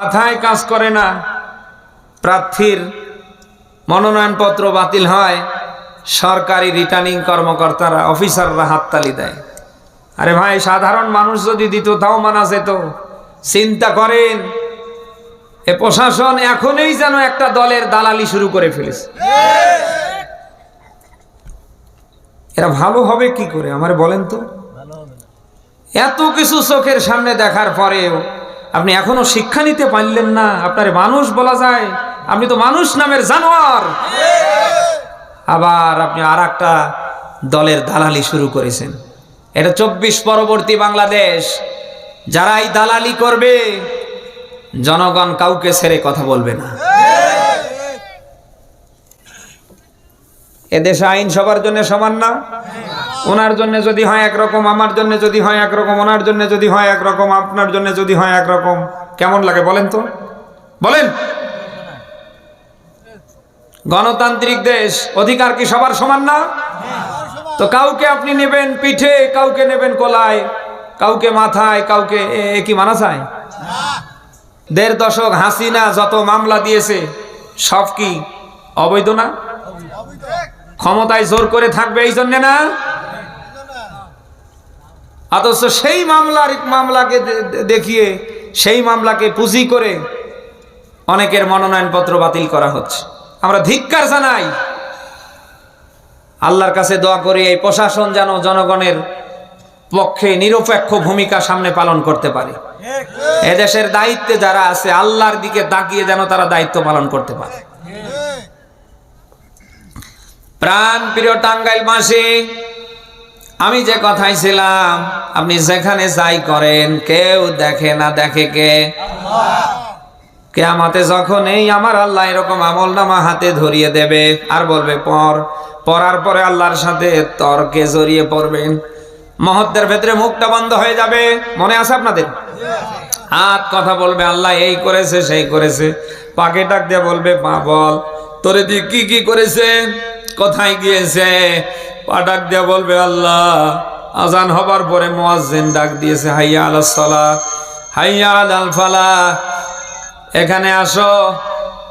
মাথায় কাজ করে না। প্রার্থীর মনোনয়নপত্র বাতিল হয়, সরকারি রিটার্নিং কর্মকর্তারা, অফিসাররা হাততালি দেয়। আরে ভাই, সাধারণ মানুষ যদি দিত, তাও মানা যেত। চিন্তা করেন, এ প্রশাসন এখনই যেন একটা দলের দালালি শুরু করে ফেলেছে। এরা ভালো হবে কি করে, আমার বলেন তো? এত কিছু চোখের সামনে দেখার পরেও আপনি এখনও শিক্ষা নিতে পারলেন না, আপনার মানুষ বলা যায়, আপনি তো মানুষ নামের জানোয়ার। আবার আপনি আর একটা দলের দালালি শুরু করেছেন। এটা চব্বিশ পরবর্তী বাংলাদেশ। যারা এই দালালি করবে, জনগণ কাউকে ছেড়ে কথা বলবে না। এদেশে আইন সবার জন্য সমান না। ওনার জন্য যদি হয় একরকম, আমার জন্য যদি হয় একরকম, ওনার জন্য যদি হয় একরকম, আপনার জন্য যদি হয় একরকম। কেমন লাগে বলেন তো? বলেন। গণতান্ত্রিক দেশ, অধিকার কি সবার সমান না? তো কাউকে আপনি নেবেন পিঠে, কাউকে নেবেন কোলায়, কাউকে মাথায়, কাউকে কি মানা যায় দেড় দশক হাসিনা যত মামলা দিয়েছে, সব কি অবৈধ না? ক্ষমতায় জোর করে থাকবে এই জন্যে না? অথচ সেই মামলার মামলাকে দেখিয়ে, সেই মামলাকে পুঁজি করে অনেকের মনোনয়নপত্র বাতিল করা হচ্ছে। আমরা ধিক্কার জানাই, আল্লাহর কাছে দোয়া করি এই প্রশাসন যেন জনগণের পক্ষে নিরপেক্ষ ভূমিকা সামনে পালন করতে পারে। এদেশের দায়িত্বে যারা আছে, আল্লাহর দিকে তাকিয়ে যেন তারা দায়িত্ব পালন করতে পারে। প্রাণ প্রিয় টাঙ্গাইল মাসে আমি যে কথাই ছিলাম, আপনি যেখানে যাই করেন, কেউ দেখে না দেখে কে। কেয়ামতে যখন এই আমার আল্লাহ এরকম আমল নামা হাতে ধরিয়ে দেবে আর বলবে, পর। পড়ার পরে আল্লাহর সাথে তর্কে জড়িয়ে পড়বেন। মহত্বের ভেতরে মুখটা বন্ধ হয়ে যাবে। মনে আছে আপনাদের? হাত কথা বলবে, আল্লাহ এই করেছে, সেই করেছে। পাকে ডাক দিয়ে বলবে পা বল তোরে দিয়ে কি কি করেছে? কোথায় গিয়েছে? পা ডাক দিয়ে বলবে, আল্লাহ, আজান হবার পরে মোয়াজ্জিন ডাক দিয়েছে, হাইয়া আলাস সালা হাইয়া আল ফালা এখানে আসো,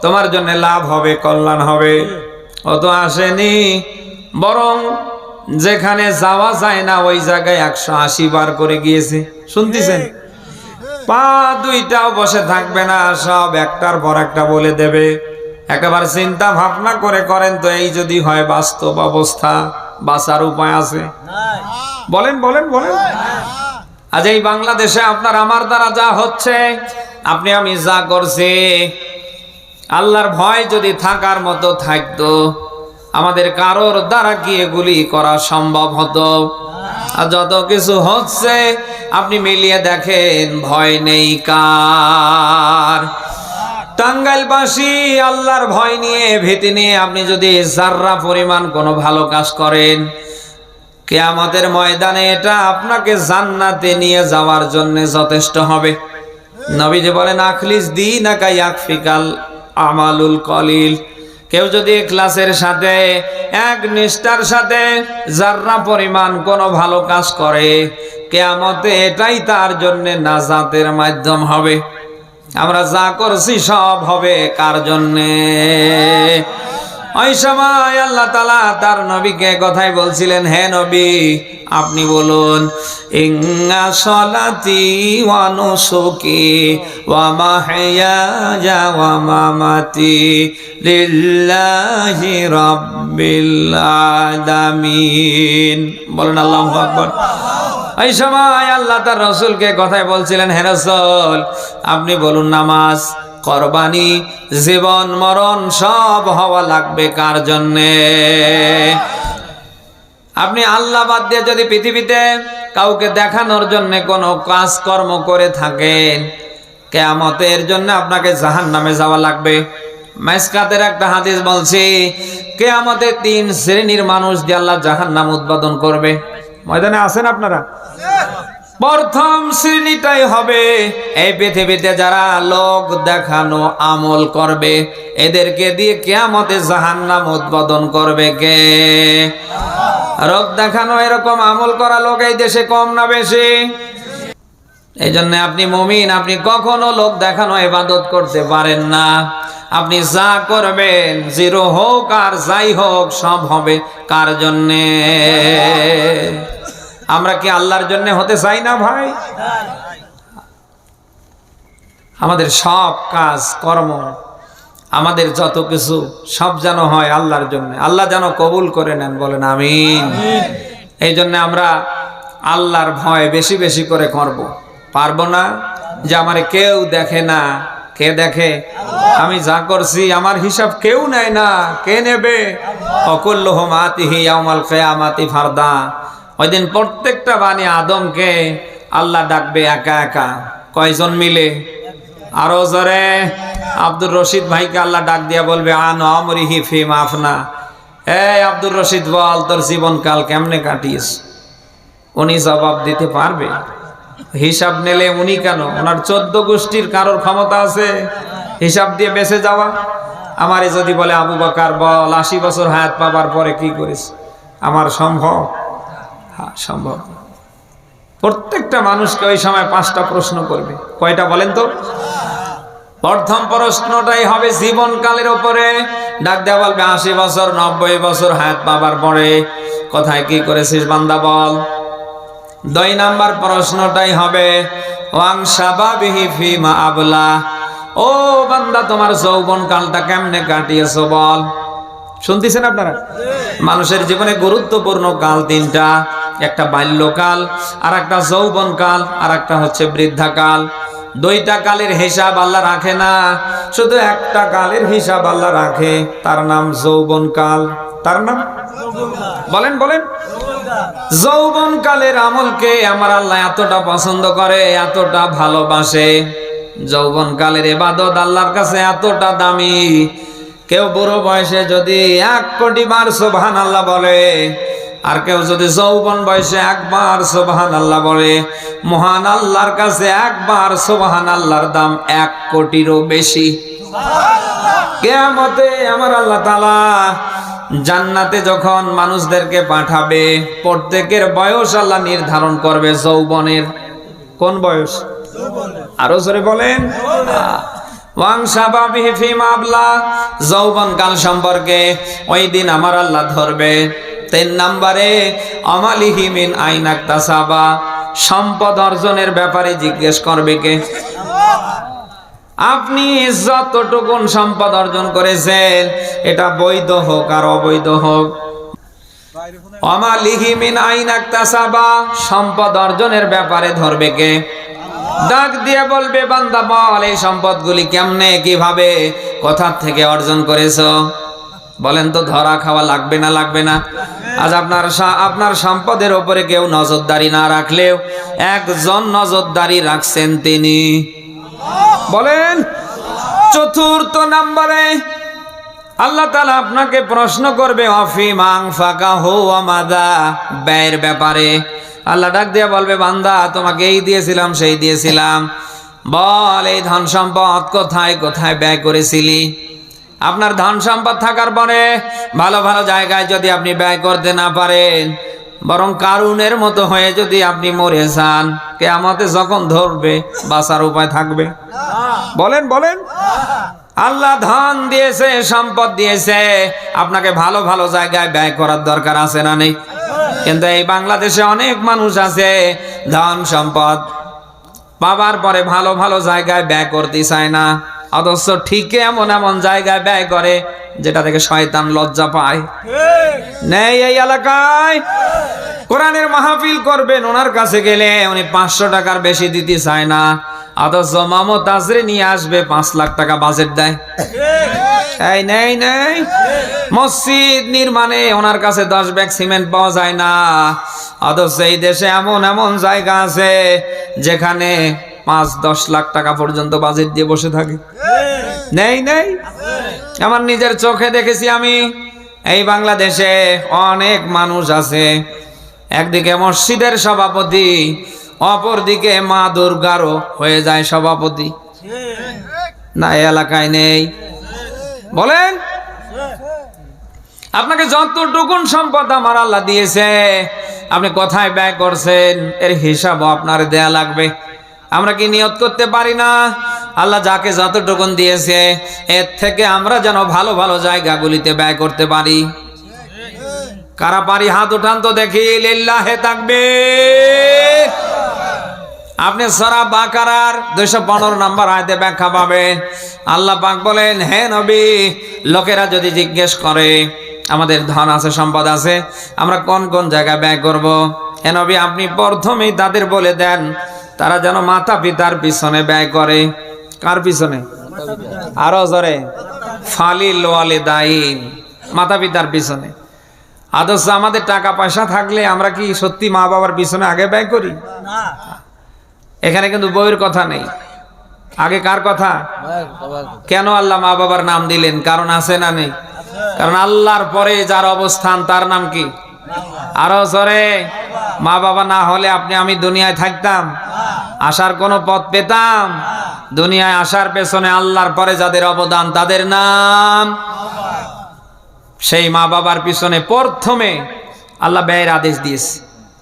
তোমার জন্য লাভ হবে, কল্যাণ হবে। অত আসেনি, বরং যেখানে যাওয়া যায় না, ওই জায়গায় একশো আশি বার করে গিয়েছে। শুনতেছেন? পা দুইটাও বসে থাকবে না, সব একটার পর একটা বলে দেবে। একেবারে চিন্তা ভাবনা করে করেন তো, এই যদি হয় বাস্তব অবস্থা। বাঁচার উপায় আছে? বলেন বলেন বলেন। আজ এই বাংলাদেশে আপনার আমার দ্বারা যা হচ্ছে আপনি আমি যা করছি আল্লাহর ভয় যদি থাকার মতো থাকতো আমাদের কারোর দ্বারা কি এগুলি করা সম্ভব হতো? আর যত কিছু হচ্ছে আপনি মিলিয়ে দেখেন ভয় নেই কার। টাঙ্গাইলবাসী, আল্লাহর ভয় নিয়ে, ভীতি নিয়ে আপনি যদি জাররা পরিমাণ কোনো ভালো কাজ করেন, কেয়ামতের ময়দানে এটা আপনাকে জান্নাতে নিয়ে যাওয়ার জন্য যথেষ্ট হবে। নবীজি বলেন, আখলিস দিন ইয়াকফিকাল আমালুল কলিল। কেউ যদি ক্লাসের সাথে, এক নিষ্ঠার সাথে যার্রা পরিমাণ কোনো ভালো কাজ করে, কেয়ামতে এটাই তার জন্য নাজাতের মাধ্যম হবে। আমরা যা করছি সব হবে কার জন্যে? ওই সময় আল্লাহ তালা তার নবীকে কথাই বলছিলেন, হে নবী, আপনি বলুন বলেন আল্লাহু এই সময় আল্লাহ তার রসুলকে কথায় বলছিলেন, হে রসুল, আপনি বলুন নামাজ, কোরবানি, জীবন, মরণ সব হওয়া লাগবে কার জন্যে? আপনি আল্লাহ বাদ দিয়ে যদি পৃথিবীতে কাউকে দেখানোর জন্য কোনো কাজকর্ম করে থাকেন, কেয়ামতের জন্য আপনাকে জাহান নামে যাওয়া লাগবে। মেসকাতের একটা হাদিস বলছি, কেয়ামতের তিন শ্রেণির মানুষ দিয়ে আল্লাহ জাহান নাম উদ্বোধন করবে। ময়দানে আছেন আপনারা? প্রথম শ্রেণীটাই হবে। এই পৃথিবীতে যারা লোক দেখানো আমল করবে, এদেরকে দিয়ে কেয়ামতে জাহান্নাম উদ্বোধন করবে কে? রোগ দেখানো এরকম আমল করা লোক এই দেশে কম না বেশি? এই জন্য আপনি মমিন, আপনি কখনো লোক দেখানো ইবাদত করতে পারেন না। আপনি যা করবেন, জিরো হোক আর যাই হোক, সব হবে। কার জন্যে? আমরা কি আল্লাহর জন্য হতে চাই না ভাই? আমাদের সব কাজ, কর্ম, আমাদের যত কিছু, সব যেন হয় আল্লাহর জন্য। আল্লাহ যেন কবুল করে নেন, বলেন আমিন। এই জন্য আমরা আল্লাহর ভয় বেশি বেশি করে করব। পারব না যে আমারে কেউ দেখে না। কে দেখে? আমি যা করছি, আমার হিসাব কেউ নেয় না। কে নেবে? অকুল্লহ মাতিহি ইয়াউমাল কিয়ামাতি ফারদা। ওই দিন প্রত্যেকটা বাণী আদমকে আল্লাহ ডাকবে একা একা। কয়জন মিলে? আরও জরে। আব্দুর রশিদ ভাইকে আল্লাহ ডাক দিয়া বলবে, আন অমরিহি ফি মাফনা এই আব্দুর রশিদ বল, তোর জীবনকাল কেমনে কাটিয়েছ? উনি জবাব দিতে পারবে? হিসাব নিলে উনি কেন? ওনার চোদ্দ গোষ্ঠীর কারোর ক্ষমতা আছে? হিসাব দিয়ে বেঁচে যাওয়া? আমারে যদি বলে, আবু বাকার, বল, আশি বছর হায়াত পাবার পরে কি করিস? আমার সম্ভব? হ্যাঁ সম্ভব। প্রত্যেকটা মানুষকে ওই সময় পাঁচটা প্রশ্ন করবে। কয়টা বলেন তো? প্রথম প্রশ্নটাই হবে জীবনকালের উপরে ডাক দেওয়া বলবে, আশি বছর, নব্বই বছর হায়াত পাবার পরে। কোথায় কি করেছিস বান্দা বল? দুই নাম্বার প্রশ্নটাই হবে আবলা। ও বান্দা, তোমার যৌবন কালটা কেমনে কাটিয়েছো বল? শুনতেছেন আপনারা? মানুষের জীবনে গুরুত্বপূর্ণ কাল তিনটা, একটা বাল্যকাল আর একটা যৌবন কাল আর একটা হচ্ছে বৃদ্ধাকাল। দুইটা কালের হিসাব আল্লাহ রাখে না, শুধু একটা কালের হিসাব আল্লাহ রাখে, তার নাম যৌবন কাল তার নাম? বলেন বলেন। যৌবন কালের আমলকে আমার আল্লাহ এতটা পছন্দ করে, এতটা ভালোবাসে। যৌবন কালের এবাদত আল্লাহর কাছে এতটা দামি। কেউ বুড়ো বয়সে যদি এক কোটি বার সোভান আল্লাহ বলে, আর কেউ যদি যৌবন বয়সে একবার সোবাহান আল্লাহ বলে, মহান আল্লাহর কাছে একবার সোবাহান আল্লাহর দাম এক কোটিরও বেশি। কেয়ামতে আমার আল্লাহ তালা জান্নাতে যখন মানুষদেরকে পাঠাবে, প্রত্যেকের বয়স আল্লাহ নির্ধারণ করবে যৌবনের। কোন বয়স? আরও জোরে বলেন। যৌবন কাল সম্পর্কে ওই দিন আমার আল্লাহ ধরবে। তিন নাম্বারে অমালিহিমিন আইনাক তাসাবা। সম্পদ অর্জনের ব্যাপারে জিজ্ঞেস করবে কে? আপনি যতটুকুন সম্পদ অর্জন করেছেন, এটা বৈধ হোক আর অবৈধ হোক। অমালিহিমিন আইনাক তাসাবা সম্পদ অর্জনের ব্যাপারে ধরবে কে? ডাক দিয়ে বলবে, বান্দা, বল, এই সম্পদগুলি কেমনে, কীভাবে, কোথা থেকে অর্জন করেছ? বলেন তো, ধরা খাওয়া লাগবে না লাগবে না? আজ আপনার আপনার সম্পদের ওপরে কেউ নজরদারি না রাখলেও একজন নজরদারি রাখছেন তিনি। বলেন, চতুর্থ নাম্বারে আল্লাহ তালা আপনাকে প্রশ্ন করবে, অফি মাং ফাঁকা হো আমাদা ব্যয়ের ব্যাপারে। আল্লাহ ডাক দিয়ে বলবে, বান্দা, তোমাকে এই দিয়েছিলাম, সেই দিয়েছিলাম। বল, এই ধন সম্পদ কোথায় কোথায় ব্যয় করেছিলি? আপনার ধন সম্পদ থাকার পরে ভালো ভালো জায়গায় যদি আপনি ব্যয় করতে না পারেন বরং কারুনের মতো হয়ে যদি আপনি মরে যান, কেয়ামতে যখন ধরবে, বাঁচার উপায় থাকবে। বলেন বলেন। আল্লাহ ধন দিয়েছে, সম্পদ দিয়েছে, আপনাকে ভালো ভালো জায়গায় ব্যয় করার দরকার আছে না নেই? কিন্তু এই বাংলাদেশে অনেক মানুষ আছে, ধন, সম্পদ পাবার পরে ভালো ভালো জায়গায় ব্যয় করতে চায় না। অথচ ঠিকই এমন এমন জায়গায় ব্যয় করে যেটা থেকে শয়তান লজ্জা পায়। নেই এই এলাকায়। কোরআনের মাহফিল করবেন, ওনার কাছে গেলে উনি পাঁচশো টাকার বেশি দিতে চায় না। অথচ মামো তাজরে নিয়ে আসবে, পাঁচ লাখ টাকা বাজেট দেয়। এই নেই নেই। মসজিদ নির্মাণে ওনার কাছে দশ ব্যাগ সিমেন্ট পাওয়া যায় না। অথচ এই দেশে এমন এমন জায়গা আছে যেখানে পাঁচ, দশ লাখ টাকা পর্যন্ত বাজেট দিয়ে বসে থাকে। নেই নেই? আমার নিজের চোখে দেখেছি আমি। এই বাংলাদেশে অনেক মানুষ আছে। একদিকে মসজিদের সভাপতি, অপরদিকে মা দুর্গারও হয়ে যায় সভাপতি। না এলাকায় নেই। বলেন? আপনাকে যতটুকুন সম্পদ আমার আল্লাহ দিয়েছে, আপনি কোথায় ব্যয় করছেন, এর হিসাবও আপনার দেয়া লাগবে। আমরা কি নিয়ত করতে পারি না? আল্লাহ যাকে যতটুকুন দিয়েছে, এর থেকে আমরা যেন ভালো ভালো জায়গাগুলিতে ব্যয় করতে পারি। কারা পারি? হাত উঠান তো দেখি। লিল্লাহে থাকবে আপনি সরা বাকারার দুইশো পনেরো নম্বর আয়তে ব্যাখ্যা পাবেন। আল্লাহ পাক বলেন, হে নবী, লোকেরা যদি জিজ্ঞেস করে, আমাদের ধন আছে, সম্পদ আছে, আমরা কোন কোন জায়গায় ব্যয় করব? হে নবী, আপনি প্রথমেই তাদের বলে দেন তারা যেন মাতা পিতার পিছনে ব্যয় করে। কার পিছনে? আরও জোরে। ফালিল ওয়ালিদাইন। মাতা পিতার পিছনে। আদর্শ আমাদের টাকা পয়সা থাকলে আমরা কি সত্যি মা বাবার পিছনে আগে ব্যয় করি? এখানে কিন্তু বইয়ের কথা নেই। আগে কার কথা? কেন আল্লাহ মা বাবার নাম দিলেন? কারণ আছে না নেই? কারণ আল্লাহর পরে যার অবস্থান তার নাম কি? আরও সরে মা বাবা না হলে আপনি আমি দুনিয়ায় থাকতাম। আসার কোনো পথ পেতাম। দুনিয়ায় আসার পেছনে আল্লাহর পরে যাদের অবদান তাদের নাম। সেই মা বাবার পিছনে প্রথমে আল্লাহ ব্যয়ের আদেশ দিয়েছে।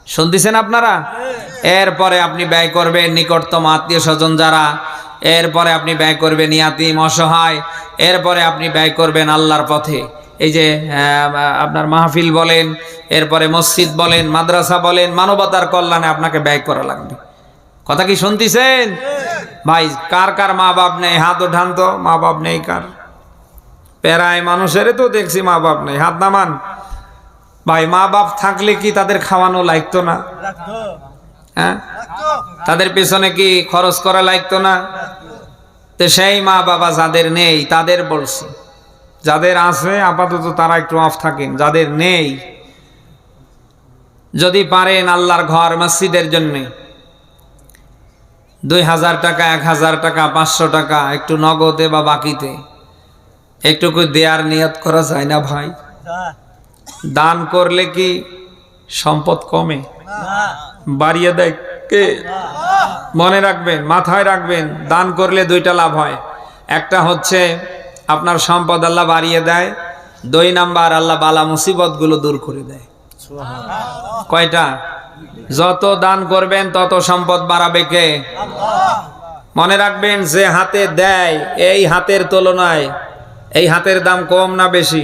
শুনতেছেন আপনারা? এরপরে আপনি ব্যয় করবেন নিকটতম আত্মীয় স্বজন যারা। এরপরে আপনি ব্যয় করবেন ইয়াতিম অসহায়। এরপরে আপনি ব্যয় করবেন আল্লাহর পথে। এই যে আপনার মাহফিল বলেন, এরপরে মসজিদ বলেন, মাদ্রাসা বলেন, মানবতার কল্যাণে আপনাকে ব্যয় করা লাগবে। কথা কি শুনতেছেন? ভাই, কার কার মা বাপ নেই? হাত ওঠান তো মা বাপ নেই কার? প্যারায় মানুষের তো দেখছি মা বাপ নেই। হাত নামান। ভাই মা বাপ থাকলে কি তাদের খাওয়ানো লাগতো না? হ্যাঁ? তাদের পেছনে কি খরচ করা লাগতো না? তো সেই মা বাবা যাদের নেই, তাদের বলছি। যাদের আছে, আপাতত তারা একটু অফ থাকেন, যাদের নেই। যদি পারেন আল্লাহর ঘর মসজিদের জন্যে। দুই হাজার টাকা, এক হাজার টাকা, পাঁচশো টাকা, একটু নগদে বা বাকিতে। একটু করে দেয়ার নিয়ত করা যায় না ভাই। দান করলে কি সম্পদ কমে? বাড়িয়ে দেয় কে? মনে রাখবেন, মাথায় রাখবেন, দান করলে দুইটা লাভ হয়। একটা হচ্ছে আপনার সম্পদ আল্লাহ বাড়িয়ে দেয়। দুই নাম্বার আল্লাহ বালা মুসিবতগুলো দূর করে দেয়। কয়টা? যত দান করবেন তত সম্পদ বাড়াবে কে? মনে রাখবেন যে হাতে দেয় এই হাতের তুলনায় এই হাতের দাম কম না বেশি?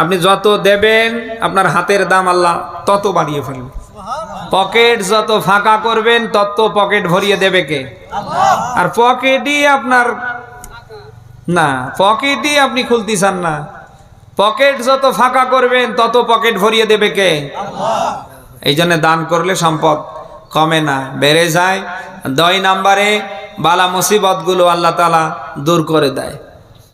আপনি যত দেবেন আপনার হাতের দাম আল্লাহ তত বাড়িয়ে ফেলবে। পকেট যত ফাঁকা করবেন তত পকেট ভরিয়ে দেবে কে? আর পকেটই আপনার না পকেটই আপনি খুলতে চান না। পকেট যত ফাঁকা করবেন তত পকেট ভরিয়ে দেবে কে? এই জন্য দান করলে সম্পদ কমে না বেড়ে যায়। দয় নাম্বারে বালা মুসিবতগুলো আল্লাহ তালা দূর করে দেয়।